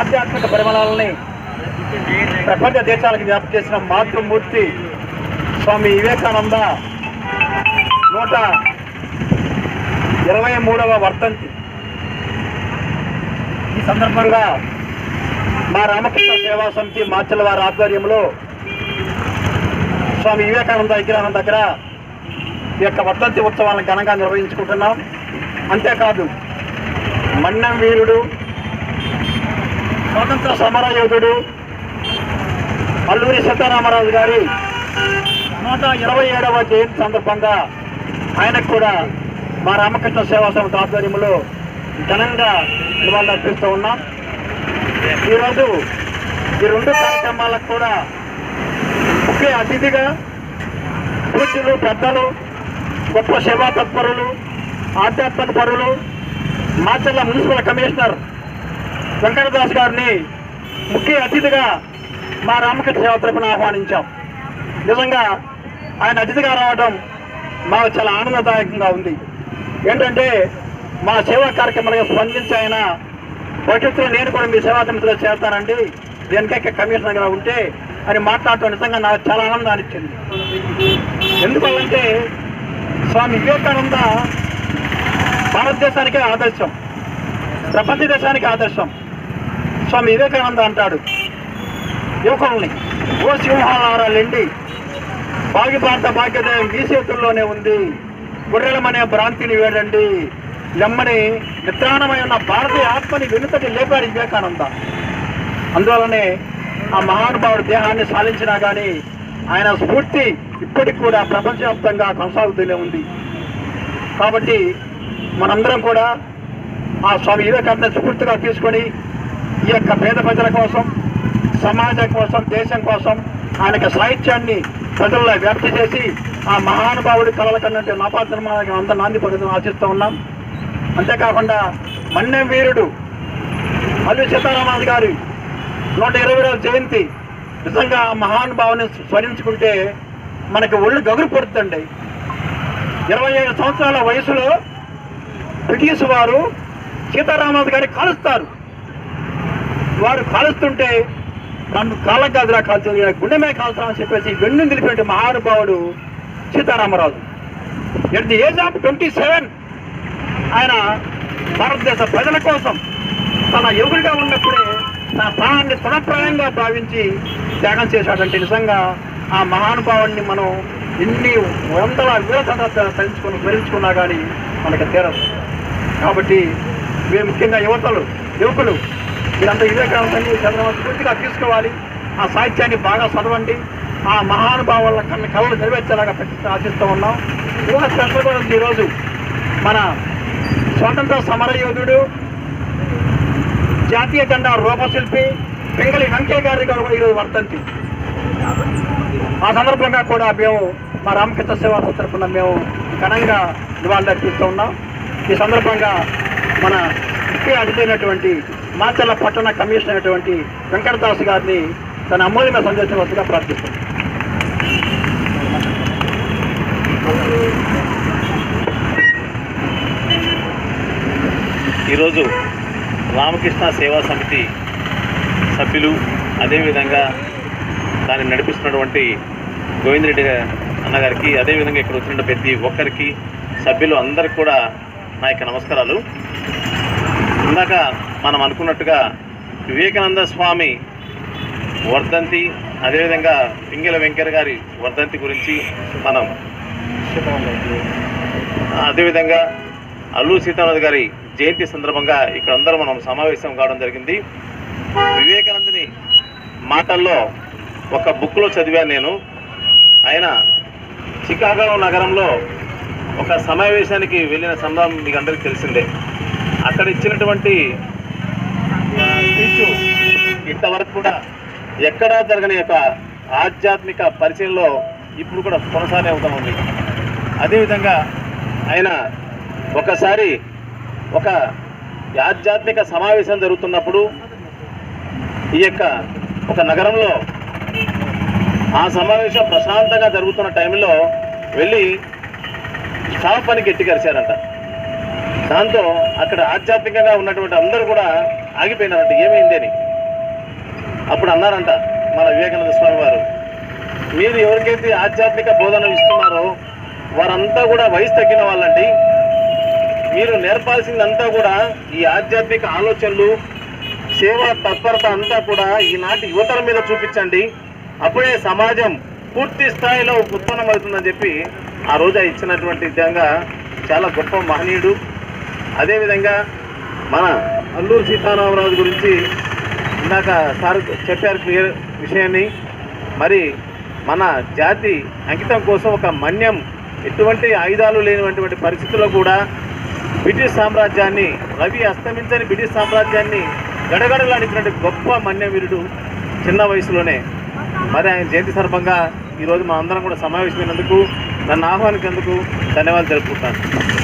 ఆధ్యాత్మిక పరిమళాలని ప్రపంచ దేశాలకు వ్యాప్తి చేసిన మాతృమూర్తి స్వామి వివేకానంద నూట ఇరవై మూడవ వర్ధంతి. ఈ సందర్భంగా మా రామకృష్ణ సేవా సమితి మార్చల వారి ఆధ్వర్యంలో స్వామి వివేకానంద విగ్రహం దగ్గర ఈ యొక్క వర్ధంతి ఉత్సవాలను ఘనంగా నిర్వహించుకుంటున్నాం. అంతేకాదు మన్నం వీరుడు స్వాతంత్ర సమర యోధుడు అల్లూరి సీతారామరాజు గారి నూట ఇరవై ఏడవ జయంతి సందర్భంగా ఆయనకు కూడా మా రామకృష్ణ సేవా సంస్థ ఆధ్వర్యంలో ఘనంగా నివాళులు అర్పిస్తూ ఉన్నాం. ఈరోజు ఈ రెండు కార్యక్రమాలకు కూడా ముఖ్య అతిథిగా పూజ్యులు పెద్దలు గొప్ప సేవా తత్పరులు ఆధ్యాత్మిక పరులు మాచల్ల మున్సిపల్ కమిషనర్ వెంకటదాస్ గారిని ముఖ్య అతిథిగా మా రామకృష్ణ సేవ తరపున ఆహ్వానించాం. నిజంగా ఆయన అతిథిగా రావడం మాకు చాలా ఆనందదాయకంగా ఉంది. ఏంటంటే మా సేవా కార్యక్రమాలకు స్పందించి ఆయన భవిష్యత్తులో నేను కూడా మీ సేవా సమితిలో చేస్తానండి. దేనికైతే కమిషనర్గా ఉంటే అని మాట్లాడటం నిజంగా నాకు చాలా ఆనందాన్ని ఇచ్చింది ఎందువల్లంటే స్వామి వివేకానంద భారతదేశానికే ఆదర్శం. ప్రపంచ దేశానికి ఆదర్శం. స్వామి వివేకానంద అంటాడు. యువకుల్ని ఓ సింహాలారాలండి భాగ్య భారత భాగ్యోదయం మీ చేతుల్లోనే ఉంది. గుర్రెలమనే భ్రాంతిని వేడండి. లెమ్మని నిద్రాణమై ఉన్న భారతీయ ఆత్మని వెనుకటి లేపాడు వివేకానంద. అందువలనే ఆ మహానుభావుడి దేహాన్ని సాధించినా కానీ ఆయన స్ఫూర్తి ఇప్పటికి కూడా ప్రపంచవ్యాప్తంగా కొనసాగుతూనే ఉంది. కాబట్టి మనందరం కూడా ఆ స్వామి వివేకానంద స్ఫూర్తిగా తీసుకొని ఈ యొక్క పేద ప్రజల కోసం సమాజం కోసం దేశం కోసం ఆయనకి సాహిత్యాన్ని ప్రజల్లో వ్యాప్తి చేసి ఆ మహానుభావుడి కళల కన్నట్టు నాపాత్రమాలకి అంత నాంది పడుతుందని ఆశిస్తూ ఉన్నాం. అంతేకాకుండా మన్నెం వీరుడు అల్లు సీతారామన్ గారి నూట ఇరవై రోజు జయంతి నిజంగా ఆ మహానుభావుని స్మరించుకుంటే మనకి ఒళ్ళు గగురు పడుతుందండి. ఇరవై ఐదు సంవత్సరాల వయసులో బ్రిటిష్ వారు సీతారామరాజు గారిని కలుస్తారు. వారు కాలుస్తుంటే నన్ను కాళ్ళకు కాదురా కాల్చింది గుండెమే కాల్చరా అని చెప్పేసి వెన్ను నిలిపినట్టు మహానుభావుడు Sitaramaraju. At the age of twenty seven ఆయన భారతదేశ ప్రజల కోసం తన యువకుడిగా ఉన్నప్పుడే తన ప్రాణాన్ని తనప్రాయంగా భావించి త్యాగం చేశాడంటే నిజంగా ఆ మహానుభావుడిని మనం ఎన్ని వందల వేల సంవత్సరాలు తలుచుకుని స్మరించుకున్నా కానీ మనకి తీరదు. కాబట్టి మేము ముఖ్యంగా యువతలు యువకులు ఇదంతా వివేకానందని చంద్రబాబు పూర్తిగా తీసుకోవాలి. ఆ సాహిత్యాన్ని బాగా చదవండి. ఆ మహానుభావుల కన్న కళలు నెరవేర్చేలాగా ఆశిస్తూ ఉన్నాం. యువ స్పెషల్ ఈరోజు మన స్వాతంత్ర సమరయోధుడు జాతీయ జెండా రూపశిల్పి పెంగళి వెంకయ్య గారి గారు కూడా ఈరోజు వర్తంతి ఆ సందర్భంగా కూడా మేము మా రామకృష్ణ సేవా తరఫున మేము ఘనంగా నివాళులు అర్పిస్తూ ఉన్నాం. ఈ సందర్భంగా మన ముఖ్య అడిపోయినటువంటి మాచర్ల పట్టణ కమిషనర్ అయినటువంటి వెంకటదాస్ గారిని తన అమూల్యమైన సందేశం వద్దగా ప్రార్థిస్తుంది ఈరోజు రామకృష్ణ సేవా సమితి సభ్యులు అదేవిధంగా దాన్ని నడిపిస్తున్నటువంటి గోవిందరెడ్డి అన్నగారికి అదేవిధంగా ఇక్కడ వచ్చిన ప్రతి ఒక్కరికి సభ్యులు అందరికి కూడా నా యొక్క నమస్కారాలు. ఇందాక మనం అనుకున్నట్టుగా వివేకానంద స్వామి వర్ధంతి అదేవిధంగా పింగళ వెంకయ్య గారి వర్ధంతి గురించి మనం అదేవిధంగా అల్లు సీతారామరాజు గారి జయంతి సందర్భంగా ఇక్కడ అందరూ మనం సమావేశం కావడం జరిగింది. వివేకానందని మాటల్లో ఒక బుక్లో చదివాను నేను. ఆయన చికాగో నగరంలో ఒక సమావేశానికి వెళ్ళిన సందర్భం మీకు అందరికీ తెలిసిందే. అక్కడ ఇచ్చినటువంటి స్పీచ్ ఇంతవరకు కూడా ఎక్కడా జరగని యొక్క ఆధ్యాత్మిక పరిచయంలో ఇప్పుడు కూడా కొనసాగే అవుతా ఉంది. అదేవిధంగా ఆయన ఒకసారి ఒక ఆధ్యాత్మిక సమావేశం జరుగుతున్నప్పుడు ఈ యొక్క ఒక నగరంలో ఆ సమావేశం ప్రశాంతంగా జరుగుతున్న టైంలో వెళ్ళి స్టాఫ్ అని గట్టికరిచారంట దాంతో అక్కడ ఆధ్యాత్మికంగా ఉన్నటువంటి అందరూ కూడా ఆగిపోయినారంట. ఏమైంది అని. అప్పుడు అన్నారంట మన వివేకానంద స్వామి వారు మీరు ఎవరికైతే ఆధ్యాత్మిక బోధన ఇస్తున్నారో వారంతా కూడా వయసు తగ్గిన వాళ్ళండి. మీరు నేర్పాల్సిందంతా కూడా ఈ ఆధ్యాత్మిక ఆలోచనలు సేవా తత్పరత అంతా కూడా ఈనాటి యువతల మీద చూపించండి. అప్పుడే సమాజం పూర్తి స్థాయిలో ఉత్పన్నమవుతుందని చెప్పి ఆ రోజు ఇచ్చినటువంటి విధంగా చాలా గొప్ప మహనీయుడు అదేవిధంగా మన అల్లూరు సీతారామరాజు గురించి ఇందాక సార్ చెప్పారు క్లియర్ విషయాన్ని. మరి మన జాతి అంకితం కోసం ఒక మన్యం ఎటువంటి ఆయుధాలు లేనటువంటి పరిస్థితుల్లో కూడా బ్రిటిష్ సామ్రాజ్యాన్ని రవి అస్తమించని బ్రిటిష్ సామ్రాజ్యాన్ని గడగడలాడినటువంటి గొప్ప మన్యవీరుడు చిన్న వయసులోనే. మరి ఆయన జయంతి సందర్భంగా ఈరోజు మా అందరం కూడా సమావేశమైనందుకు నన్ను ఆహ్వానించేందుకు ధన్యవాదాలు తెలుపుకుంటాను